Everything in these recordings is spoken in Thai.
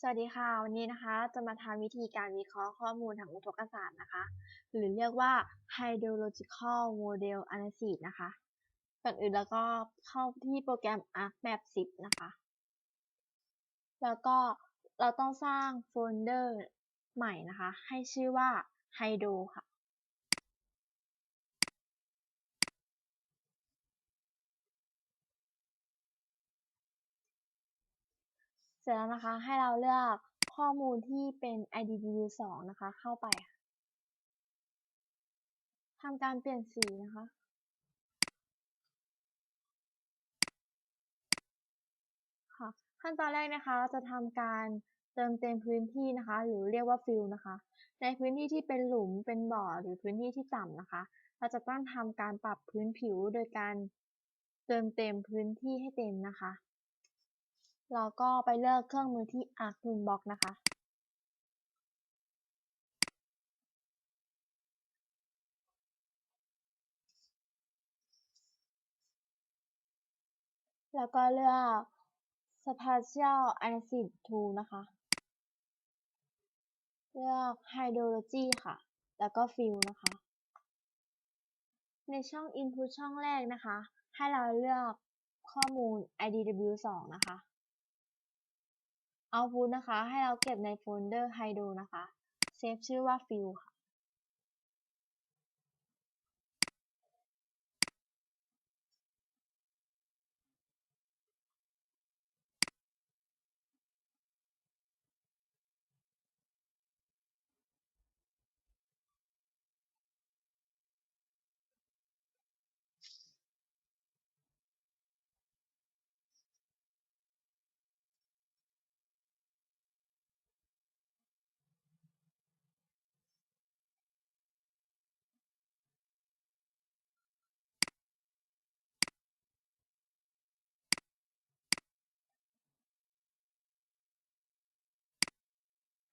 สวัสดีค่ะ วันนี้นะคะจะมาทำวิธีการวิเคราะห์ข้อมูลทางอุทกศาสตร์นะคะ หรือเรียกว่า hydrological model analysis นะคะก่อนอื่นแล้วก็เข้าที่โปรแกรม ArcMap 10 นะคะ แล้วก็เราต้องสร้างโฟลเดอร์ใหม่นะคะ ให้ชื่อว่า hydro ค่ะ สร็จแล้วนะคะ ให้เราเลือกข้อมูลที่เป็น IDW2 นะคะ เข้าไปทำการเปลี่ยนสีนะคะ ค่ะ ขั้นตอนแรกนะคะ จะทำการเติมเต็มพื้นที่นะคะ หรือเรียกว่า fill นะคะ ในพื้นที่ที่เป็นหลุม เป็นบ่อ หรือพื้นที่ที่ต่ำนะคะ เราจะต้องทำการปรับพื้นผิวโดยการเติมเต็มพื้นที่ให้เต็มนะคะ เราก็ไปเลือกเครื่องมือที่ Arc Toolbox นะคะแล้วก็เลือก Spatial Analysis Tool นะคะ เลือก Hydrology ค่ะ แล้วก็ Fill นะคะ ในช่อง Input ช่องแรกนะคะ ให้เราเลือกข้อมูล IDW2 นะคะ Output นะคะ ให้เราเก็บในโฟลเดอร์ Hydro นะคะ เซฟชื่อว่า Fill ค่ะ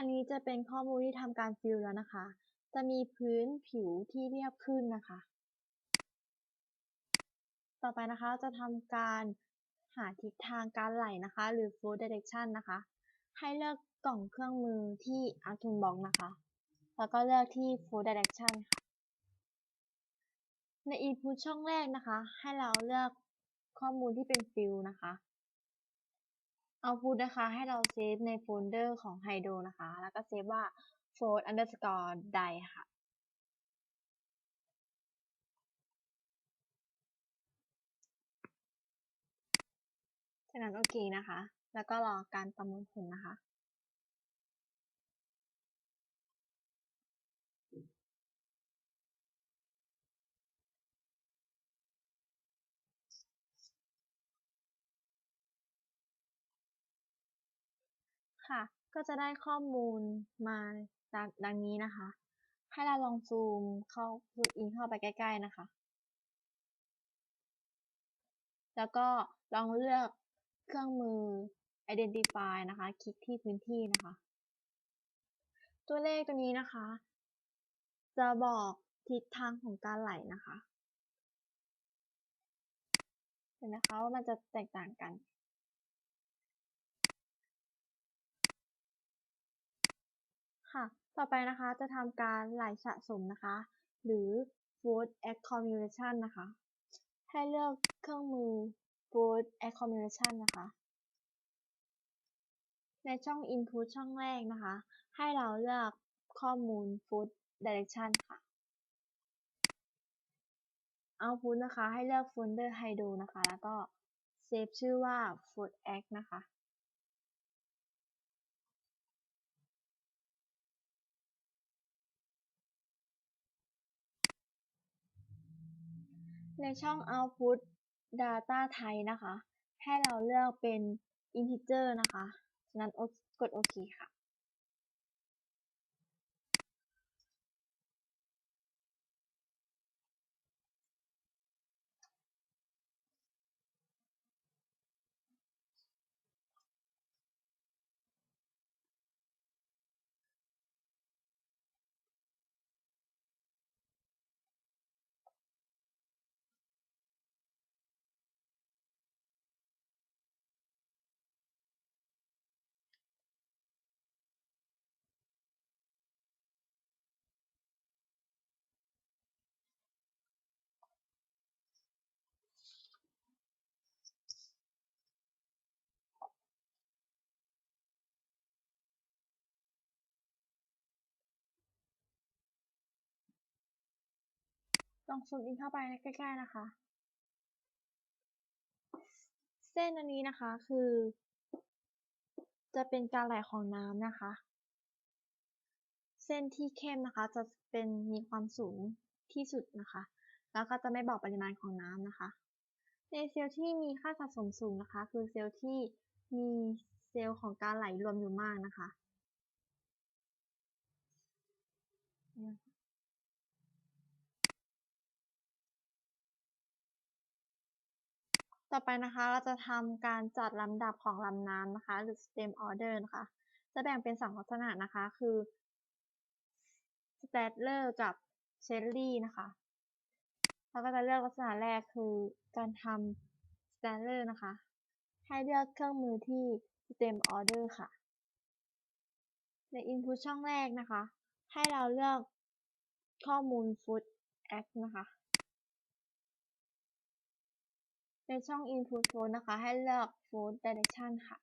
อันนี้จะเป็นข้อมูลที่ทำการฟิลแล้วนะคะ จะมีพื้นผิวที่เรียบขึ้นนะคะ ต่อไปนะคะจะทำการหาทิศทางการไหลนะคะ หรือ flow direction นะคะ ให้เลือกกล่องเครื่องมือที่ Arc Toolbox นะคะ แล้วก็เลือกที่ flow direction ค่ะ ใน input ช่องแรกนะคะ ให้เราเลือกข้อมูลที่เป็น fill นะคะ output นะคะ ให้เราเซฟในโฟลเดอร์ของ Hydro นะคะ แล้วก็เซฟว่า float underscore die ค่ะ จากนั้นโอเคนะคะ แล้วก็รอการประมวลผลนะคะ ค่ะ ก็จะได้ข้อมูลมาดังดังนี้นะคะ ให้เราลองซูมเข้าซูมอินเข้าไปใกล้ ๆนะคะ แล้วก็ลองเลือกเครื่องมือ identify นะคะ คลิกที่พื้นที่นะคะ ตัวเลขตัวนี้นะคะ จะบอกทิศทางของการไหลนะคะ เห็นนะคะว่ามันจะแตกต่างกัน ค่ะ ต่อไปนะคะจะทำการไหลสะสมนะคะ หรือ float accumulation นะคะ ให้เลือกเครื่องมือ float accumulation นะคะ ในช่อง input ช่องแรกนะคะ ให้เราเลือกข้อมูล float direction ค่ะ output นะคะ ให้เลือกโฟลเดอร์ hydro นะคะ แล้วก็เซฟชื่อว่า float act นะคะ ในช่อง output data type นะคะ ให้เราเลือกเป็น integer นะคะ ฉะนั้นกดโอเคค่ะ ลองซูมอินเข้าไปใกล้ๆนะคะ เส้นอันนี้นะคะคือ จะเป็นการไหลของน้ำนะคะ เส้นที่เข้มนะคะจะเป็นมีความสูงที่สุดนะคะ แล้วก็จะไม่บอกปริมาณของน้ำนะคะในเซลล์ที่มีค่าสะสมสูงนะคะ คือเซลล์ที่มีเซลล์ของการไหลรวมอยู่มากนะคะ ต่อไปนะคะเราจะทำการจัดลำดับของลำน้ำนะคะ หรือ stem order นะคะ จะแบ่งเป็นสองลักษณะนะคะ คือ Stadler กับ Cherry นะคะ เราก็จะเลือกลักษณะแรกคือการทำ Stadler นะคะ ให้เลือกเครื่องมือที่ stem order ค่ะ ใน input ช่องแรกนะคะ ให้เราเลือกข้อมูล food act นะคะ ในช่อง input food นะคะ ให้เลือก food direction ค่ะ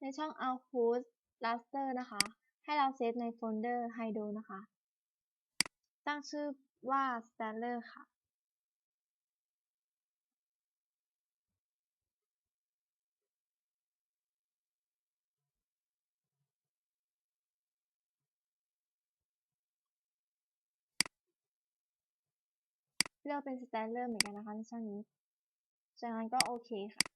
ในช่อง output raster นะคะ ให้เราเซฟในโฟลเดอร์ hydro นะคะ ตั้งชื่อว่า stadler ค่ะ เลือกเป็นสแตนเลอร์เหมือนกันนะคะในช่องนี้จากนั้นก็โอเคค่ะ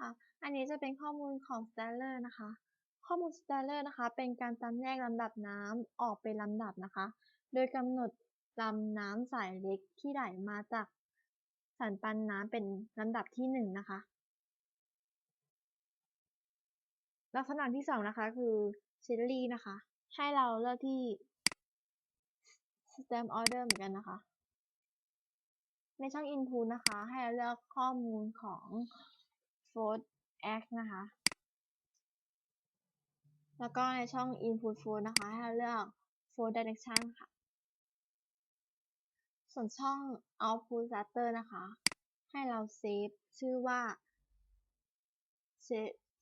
ค่ะอันนี้จะเป็นข้อมูลของ Stadler นะคะ ข้อมูล Stadler นะคะ เป็นการจำแนกลำดับน้ำออกเป็นลำดับนะคะ โดยกำหนดลำน้ำสายเล็กที่ไหลมาจากสันปันน้ำเป็นลำดับที่หนึ่งนะคะ ลักษณะที่สองนะคะคือ Cherry นะคะ ให้เราเลือกที่ Stem Order เหมือนกันนะคะ ในช่อง Input นะคะ ให้เราเลือกข้อมูลของ Food x นะคะ แล้วก็ในช่อง Input Food นะคะ ให้เราเลือก Food Direction ค่ะ ส่วนช่อง Output Raster นะคะ ให้เราเซฟชื่อว่า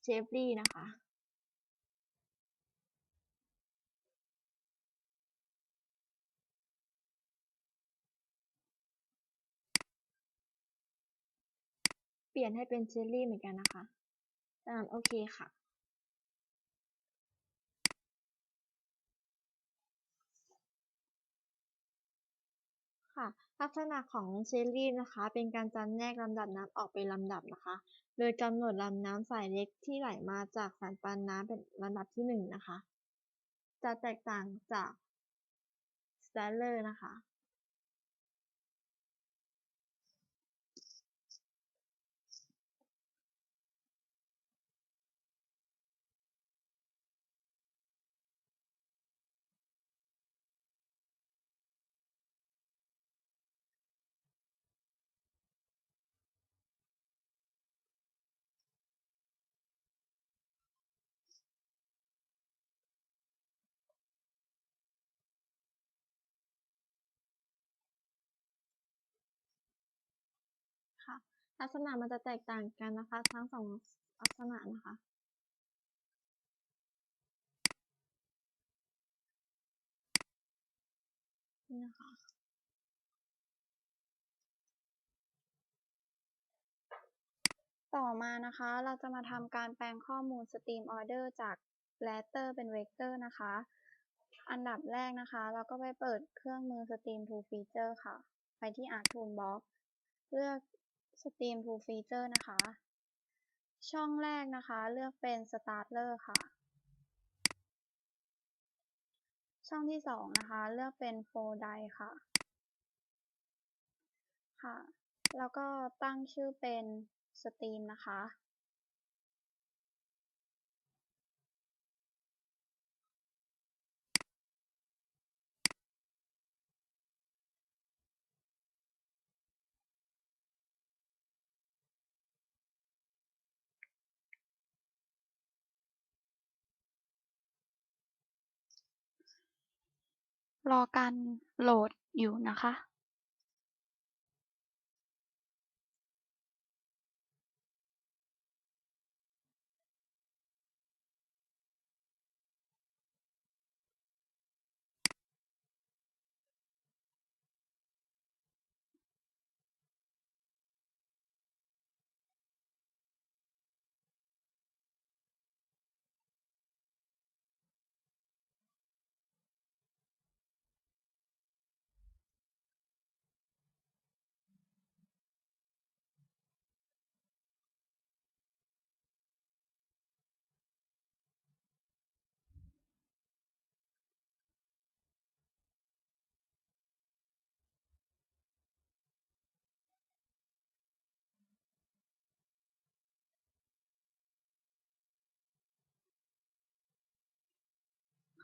Cherry นะคะ ลี่ยนให้เป็น Cherry เหมือนกันนะคะจากนั้นโอเคค่ะ ค่ะ ลักษณะของเชลลี่นะคะ เป็นการจำแนกลำดับน้ำออกเป็นลำดับนะคะ โดยกำหนดลำน้ำสายเล็กที่ไหลมาจากสันปันน้ำเป็นลำดับที่หนึ่งนะคะ จะแตกต่างจาก Stadler นะคะคะ ลักษณะมันจะแตกต่างกันนะคะ ทั้งสองลักษณะนะคะ นี่นะคะต่อมานะคะเราจะมาทำการแปลงข้อมูล Stream Order จาก Raster เป็น Vector นะคะ อันดับแรกนะคะ เราก็ไปเปิดเครื่องมือ Stream to Feature ค่ะ ไปที่ Arc Toolbox เลือก Stream to Feature นะคะ ช่องแรกนะคะเลือกเป็น Starter ค่ะ ช่องที่สองนะคะเลือกเป็น Flow Die ค่ะ ค่ะ แล้วก็ตั้งชื่อเป็น Stream นะคะ รอการโหลดอยู่นะคะ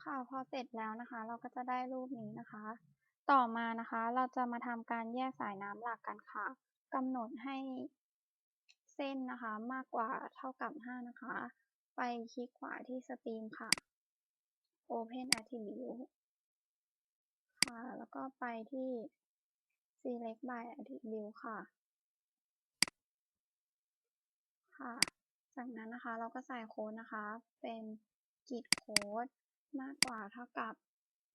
ค่ะ พอเสร็จแล้วนะคะ เราก็จะได้รูปนี้นะคะ ต่อมานะคะ เราจะมาทำการแยกสายน้ำหลักกันค่ะกำหนดให้เส้นนะคะมากกว่าเท่ากับ 5 นะคะ ไปคลิกขวาที่สตรีมค่ะ Open Attribute ค่ะ แล้วก็ไปที่ Select by Attribute ค่ะ ค่ะ จากนั้นนะคะเราก็ใส่โค้ดนะคะ เป็นกรีดโค้ด มากกว่าเท่ากับ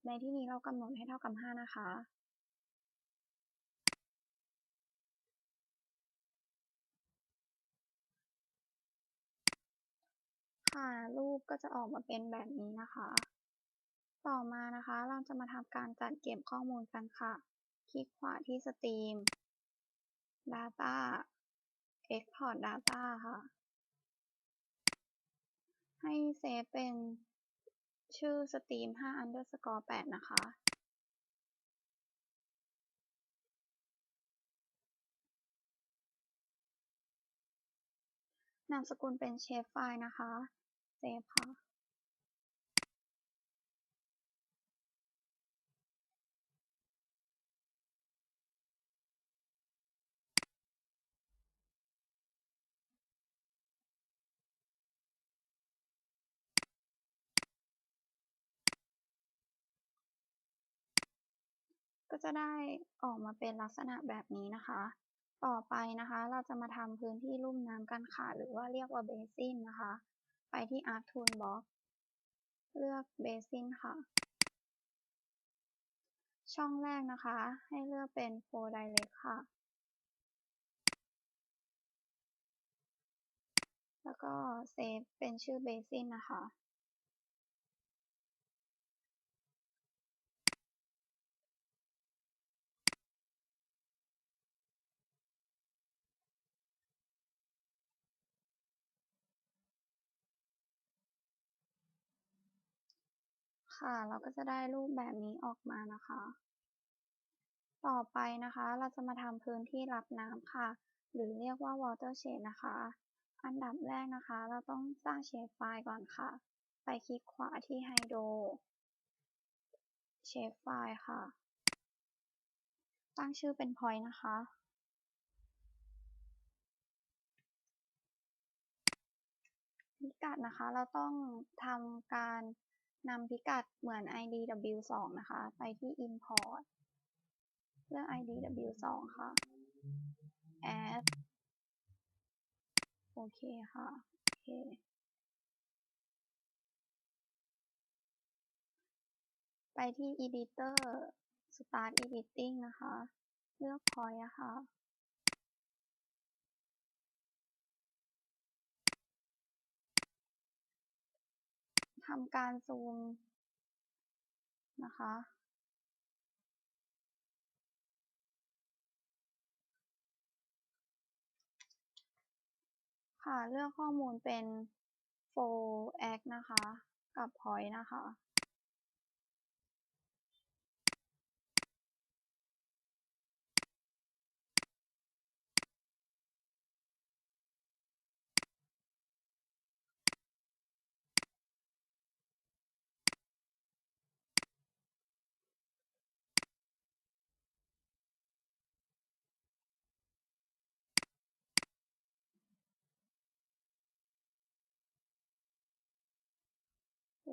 ในที่นี้เรากำหนดให้เท่ากับ 5 นะคะ ค่ะ รูปก็จะออกมาเป็นแบบนี้นะคะ ต่อมานะคะ เราจะมาทำการจัดเก็บข้อมูลกันค่ะ คลิกขวาที่สตรีม Data Export Data ค่ะ ให้เซฟเป็น ชื่อสตรีม5 underscore 8นะคะนามสกุลเป็นเชฟไฟล์นะคะ เซฟค่ะ จะได้ออกมาเป็นลักษณะแบบนี้นะคะ ต่อไปนะคะ เราจะมาทำพื้นที่ลุ่มน้ำกันค่ะ หรือว่าเรียกว่าเบซินนะคะ ไปที่ Arc Toolbox เลือกเบซินค่ะ ช่องแรกนะคะ ให้เลือกเป็น Flow Direct ค่ะ แล้วก็เซฟเป็นชื่อเบซินนะคะ ค่ะ เราก็จะได้รูปแบบนี้ออกมานะคะ ต่อไปนะคะ เราจะมาทำพื้นที่รับน้ำค่ะ หรือเรียกว่า watershed นะคะ อันดับแรกนะคะ เราต้องสร้างเชฟไฟล์ก่อนค่ะ ไปคลิกขวาที่ Hydro เชฟไฟล์ค่ะ ตั้งชื่อเป็น point นะคะพิกัดนะคะ เราต้องทำการ นำพิกัดเหมือน IDW2 นะคะ ไปที่ Import เลือก IDW2 ค่ะ Add โอเคค่ะ โอเค ไปที่ Editor Start Editing นะคะ เลือก Point ะค่ะำการซูมนะคะ ค่ะ เลือกข้อมูลเป็น f o r a c นะคะ กับ Point นะคะ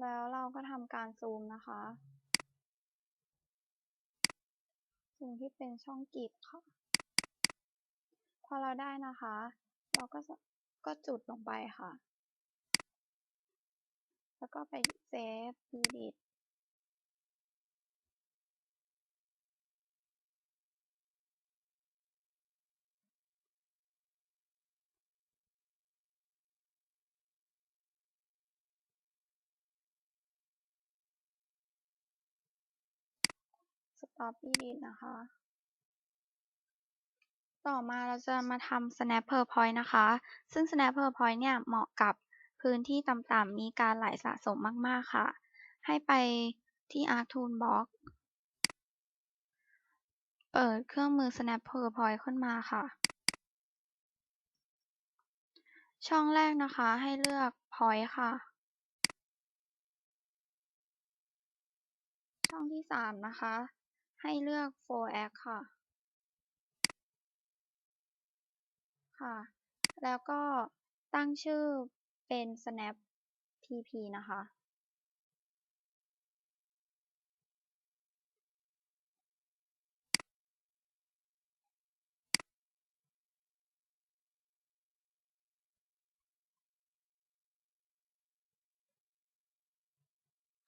แล้วเราก็ทำการซูมนะคะ ซูมที่เป็นช่องกรีบค่ะ พอเราได้นะคะ เราก็จะก็จุดลงไปค่ะ แล้วก็ไปเซฟดีดิท อป edit นะคะ ต่อมาเราจะมาทำ snap per point นะคะ ซึ่ง snap per point เนี่ยเหมาะกับพื้นที่ต่ำๆมีการไหลสะสมมากๆค่ะ ให้ไปที่ Arc Toolbox เปิดเครื่องมือ snap per point ขึ้นมาค่ะ ช่องแรกนะคะให้เลือก point ค่ะ ช่องที่ 3 นะคะ ให้เลือก 4x ค่ะ ค่ะ แล้วก็ตั้งชื่อเป็น snap pp นะคะ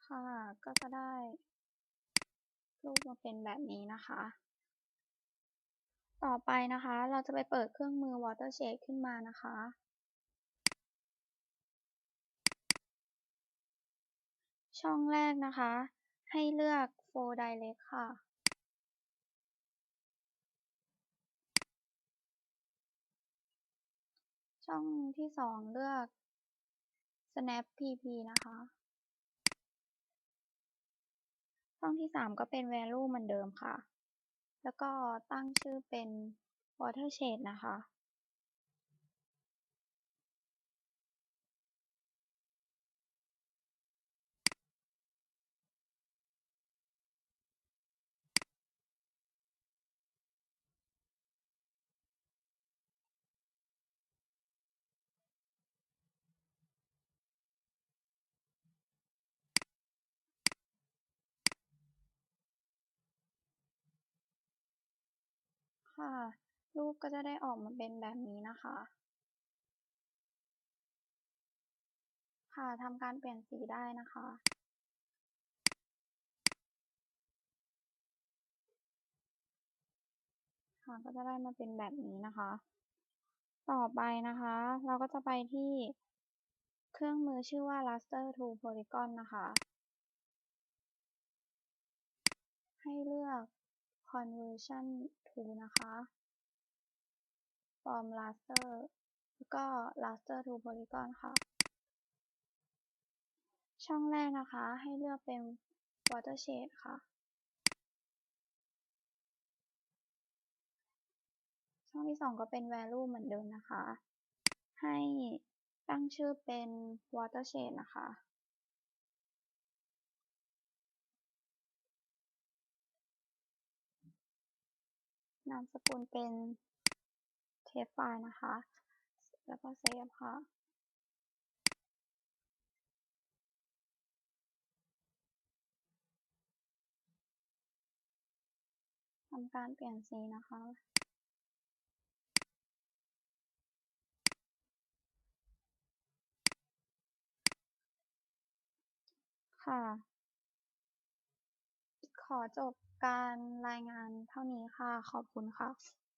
ค่ะ ก็จะได้ รูปมาเป็นแบบนี้นะคะ ต่อไปนะคะ เราจะไปเปิดเครื่องมือ Watershed ขึ้นมานะคะ ช่องแรกนะคะ ให้เลือก Flow Direct ค่ะช่องที่ 2 เลือก Snap pp นะคะ ช่องที่สามก็เป็น Value เหมือนเดิมค่ะ แล้วก็ตั้งชื่อเป็น Watershed นะคะ ค่ะ รูปก็จะได้ออกมาเป็นแบบนี้นะคะ ค่ะทำการเปลี่ยนสีได้นะคะค่ะก็จะได้มาเป็นแบบนี้นะคะ ต่อไปนะคะ เราก็จะไปที่เครื่องมือชื่อว่า Raster to Polygon นะคะ ให้เลือก Conversion to นะคะ from raster แล้วก็ raster to polygon ค่ะ ช่องแรกนะคะ ให้เลือกเป็น watershed ค่ะ ช่องที่2ก็เป็น value เหมือนเดิมนะคะ ให้ตั้งชื่อเป็น watershed นะคะ นามสกุลเป็น text file นะคะ แล้วก็เซฟค่ะทำการเปลี่ยนสีนะคะค่ะ ขอจบ การรายงานเท่านี้ค่ะ ขอบคุณค่ะ